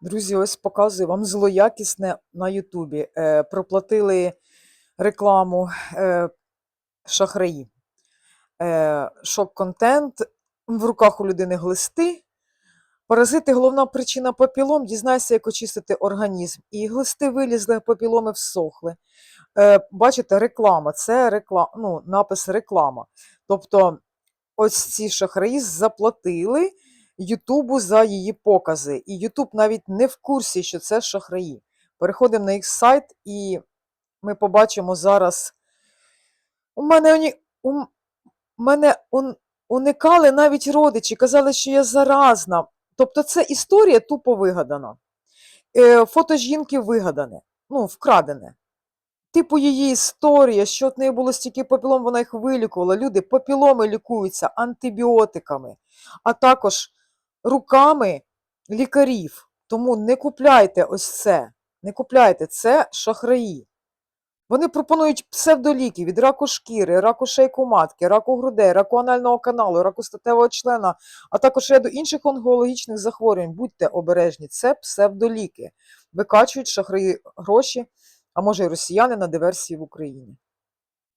Друзі, ось показую вам злоякісне на Ютубі. Е, проплатили рекламу е, шахраї. Е, шок-контент, в руках у людини глисти. Паразити головна причина папілом. Дізнайся, як очистити організм. І глисти вилізли, папіломи всохли. Е, бачите, реклама. Це реклама, ну, напис реклама. Тобто, ось ці шахраї заплатили Ютубу за її покази. І Ютуб навіть не в курсі, що це шахраї. Переходимо на їх сайт, і ми побачимо зараз. У мене, у мене ун... уникали навіть родичі, казали, що я заразна. Тобто це історія тупо вигадана. Е, фото жінки вигадане, ну, вкрадене. Типу її історія, що в неї було стільки папілом, вона їх вилікувала. Люди папіломи лікуються антибіотиками, а також руками лікарів. Тому не купляйте ось це. Не купляйте, це шахраї. Вони пропонують псевдоліки від раку шкіри, раку шейку матки, раку грудей, раку анального каналу, раку статевого члена, а також ряду інших онкологічних захворювань. Будьте обережні, це псевдоліки. Викачують шахраї гроші, а може й росіяни на диверсії в Україні.